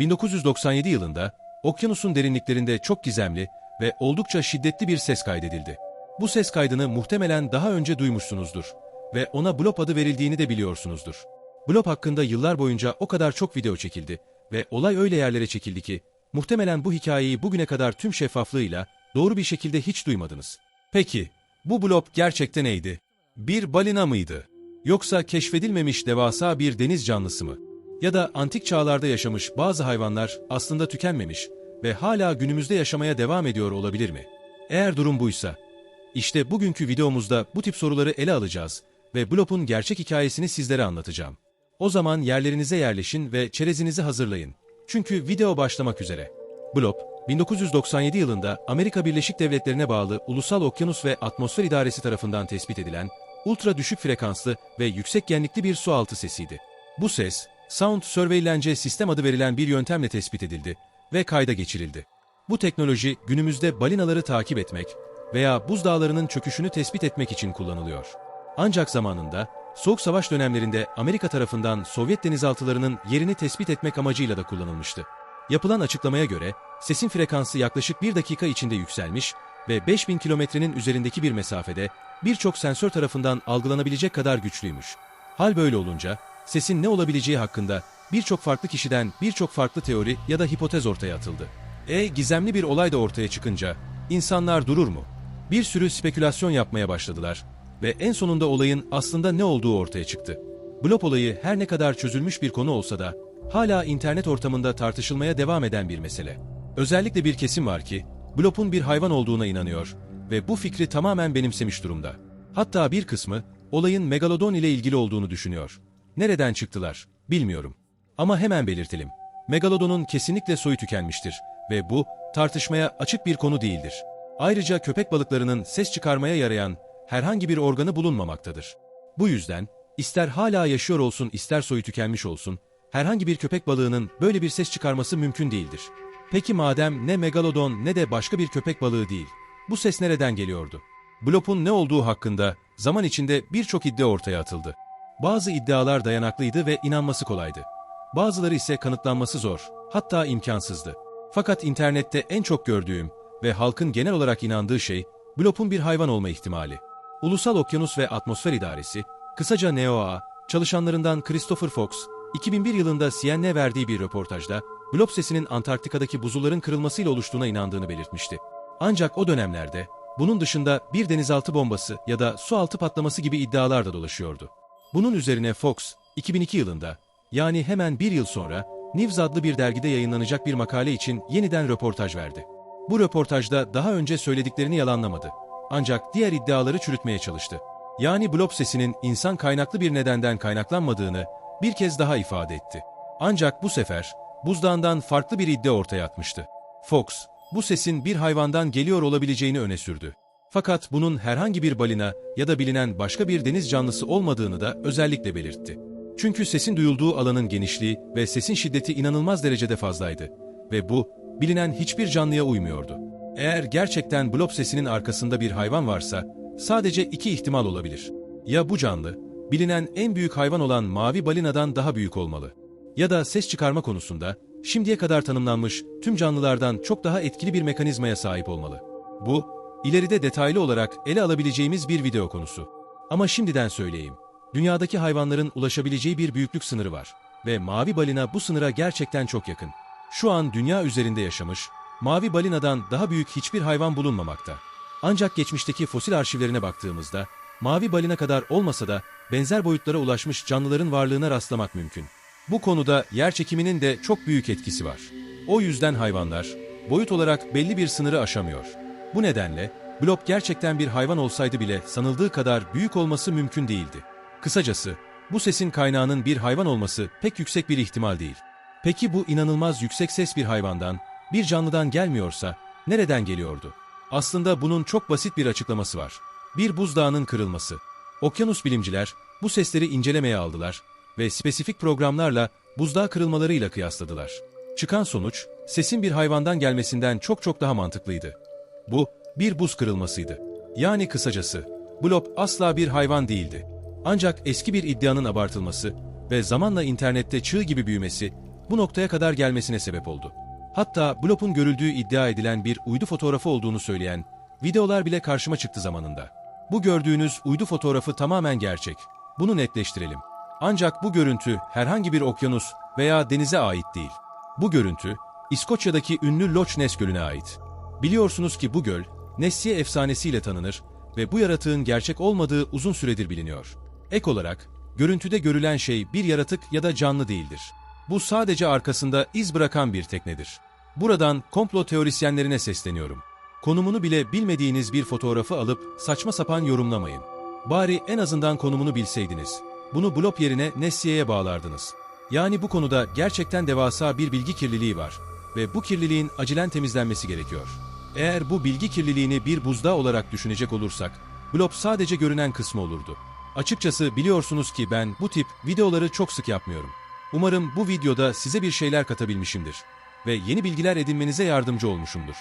1997 yılında okyanusun derinliklerinde çok gizemli ve oldukça şiddetli bir ses kaydedildi. Bu ses kaydını muhtemelen daha önce duymuşsunuzdur ve ona Blop adı verildiğini de biliyorsunuzdur. Blop hakkında yıllar boyunca o kadar çok video çekildi ve olay öyle yerlere çekildi ki muhtemelen bu hikayeyi bugüne kadar tüm şeffaflığıyla doğru bir şekilde hiç duymadınız. Peki, bu Blop gerçekten neydi? Bir balina mıydı? Yoksa keşfedilmemiş devasa bir deniz canlısı mı? Ya da antik çağlarda yaşamış bazı hayvanlar aslında tükenmemiş ve hala günümüzde yaşamaya devam ediyor olabilir mi? Eğer durum buysa, işte bugünkü videomuzda bu tip soruları ele alacağız ve Blop'un gerçek hikayesini sizlere anlatacağım. O zaman yerlerinize yerleşin ve çerezinizi hazırlayın. Çünkü video başlamak üzere. Blop, 1997 yılında Amerika Birleşik Devletleri'ne bağlı Ulusal Okyanus ve Atmosfer İdaresi tarafından tespit edilen ultra düşük frekanslı ve yüksek genlikli bir sualtı sesiydi. Bu ses, Sound Surveillance Sistem adı verilen bir yöntemle tespit edildi ve kayda geçirildi. Bu teknoloji günümüzde balinaları takip etmek veya buzdağlarının çöküşünü tespit etmek için kullanılıyor. Ancak zamanında Soğuk Savaş dönemlerinde Amerika tarafından Sovyet denizaltılarının yerini tespit etmek amacıyla da kullanılmıştı. Yapılan açıklamaya göre sesin frekansı yaklaşık bir dakika içinde yükselmiş ve 5000 kilometrenin üzerindeki bir mesafede birçok sensör tarafından algılanabilecek kadar güçlüymüş. Hal böyle olunca sesin ne olabileceği hakkında birçok farklı kişiden birçok farklı teori ya da hipotez ortaya atıldı. E gizemli bir olay da ortaya çıkınca insanlar durur mu? Bir sürü spekülasyon yapmaya başladılar ve en sonunda olayın aslında ne olduğu ortaya çıktı. Blop olayı her ne kadar çözülmüş bir konu olsa da hala internet ortamında tartışılmaya devam eden bir mesele. Özellikle bir kesim var ki Blop'un bir hayvan olduğuna inanıyor ve bu fikri tamamen benimsemiş durumda. Hatta bir kısmı olayın megalodon ile ilgili olduğunu düşünüyor. Nereden çıktılar bilmiyorum. Ama hemen belirtelim. Megalodon'un kesinlikle soyu tükenmiştir ve bu tartışmaya açık bir konu değildir. Ayrıca köpek balıklarının ses çıkarmaya yarayan herhangi bir organı bulunmamaktadır. Bu yüzden ister hala yaşıyor olsun ister soyu tükenmiş olsun herhangi bir köpek balığının böyle bir ses çıkarması mümkün değildir. Peki madem ne megalodon ne de başka bir köpek balığı değil, bu ses nereden geliyordu? Blop'un ne olduğu hakkında zaman içinde birçok iddia ortaya atıldı. Bazı iddialar dayanaklıydı ve inanması kolaydı. Bazıları ise kanıtlanması zor, hatta imkansızdı. Fakat internette en çok gördüğüm ve halkın genel olarak inandığı şey, Blop'un bir hayvan olma ihtimali. Ulusal Okyanus ve Atmosfer İdaresi, kısaca NOAA, çalışanlarından Christopher Fox, 2001 yılında CNN'e verdiği bir röportajda, Blop sesinin Antarktika'daki buzulların kırılmasıyla oluştuğuna inandığını belirtmişti. Ancak o dönemlerde, bunun dışında bir denizaltı bombası ya da sualtı patlaması gibi iddialar da dolaşıyordu. Bunun üzerine Fox, 2002 yılında, yani hemen bir yıl sonra, News adlı bir dergide yayınlanacak bir makale için yeniden röportaj verdi. Bu röportajda daha önce söylediklerini yalanlamadı. Ancak diğer iddiaları çürütmeye çalıştı. Yani Blob sesinin insan kaynaklı bir nedenden kaynaklanmadığını bir kez daha ifade etti. Ancak bu sefer buzdağından farklı bir iddia ortaya atmıştı. Fox, bu sesin bir hayvandan geliyor olabileceğini öne sürdü. Fakat bunun herhangi bir balina ya da bilinen başka bir deniz canlısı olmadığını da özellikle belirtti. Çünkü sesin duyulduğu alanın genişliği ve sesin şiddeti inanılmaz derecede fazlaydı. Ve bu, bilinen hiçbir canlıya uymuyordu. Eğer gerçekten blob sesinin arkasında bir hayvan varsa, sadece iki ihtimal olabilir. Ya bu canlı, bilinen en büyük hayvan olan mavi balinadan daha büyük olmalı. Ya da ses çıkarma konusunda, şimdiye kadar tanımlanmış tüm canlılardan çok daha etkili bir mekanizmaya sahip olmalı. Bu, ileride detaylı olarak ele alabileceğimiz bir video konusu. Ama şimdiden söyleyeyim, dünyadaki hayvanların ulaşabileceği bir büyüklük sınırı var ve mavi balina bu sınıra gerçekten çok yakın. Şu an dünya üzerinde yaşamış, mavi balinadan daha büyük hiçbir hayvan bulunmamakta. Ancak geçmişteki fosil arşivlerine baktığımızda, mavi balina kadar olmasa da benzer boyutlara ulaşmış canlıların varlığına rastlamak mümkün. Bu konuda yer çekiminin de çok büyük etkisi var. O yüzden hayvanlar, boyut olarak belli bir sınırı aşamıyor. Bu nedenle, blob gerçekten bir hayvan olsaydı bile sanıldığı kadar büyük olması mümkün değildi. Kısacası, bu sesin kaynağının bir hayvan olması pek yüksek bir ihtimal değil. Peki bu inanılmaz yüksek ses bir hayvandan, bir canlıdan gelmiyorsa nereden geliyordu? Aslında bunun çok basit bir açıklaması var. Bir buzdağının kırılması. Okyanus bilimciler bu sesleri incelemeye aldılar ve spesifik programlarla buzdağı kırılmalarıyla kıyasladılar. Çıkan sonuç, sesin bir hayvandan gelmesinden çok çok daha mantıklıydı. Bu, bir buz kırılmasıydı. Yani kısacası, Blob asla bir hayvan değildi. Ancak eski bir iddianın abartılması ve zamanla internette çığ gibi büyümesi bu noktaya kadar gelmesine sebep oldu. Hatta Blop'un görüldüğü iddia edilen bir uydu fotoğrafı olduğunu söyleyen videolar bile karşıma çıktı zamanında. Bu gördüğünüz uydu fotoğrafı tamamen gerçek. Bunu netleştirelim. Ancak bu görüntü herhangi bir okyanus veya denize ait değil. Bu görüntü, İskoçya'daki ünlü Loch Ness Gölü'ne ait. Biliyorsunuz ki bu göl, Nessie efsanesiyle tanınır ve bu yaratığın gerçek olmadığı uzun süredir biliniyor. Ek olarak, görüntüde görülen şey bir yaratık ya da canlı değildir. Bu sadece arkasında iz bırakan bir teknedir. Buradan komplo teorisyenlerine sesleniyorum. Konumunu bile bilmediğiniz bir fotoğrafı alıp saçma sapan yorumlamayın. Bari en azından konumunu bilseydiniz. Bunu blop yerine Nessie'ye bağlardınız. Yani bu konuda gerçekten devasa bir bilgi kirliliği var ve bu kirliliğin acilen temizlenmesi gerekiyor. Eğer bu bilgi kirliliğini bir buzdağı olarak düşünecek olursak, blop sadece görünen kısmı olurdu. Açıkçası biliyorsunuz ki ben bu tip videoları çok sık yapmıyorum. Umarım bu videoda size bir şeyler katabilmişimdir ve yeni bilgiler edinmenize yardımcı olmuşumdur.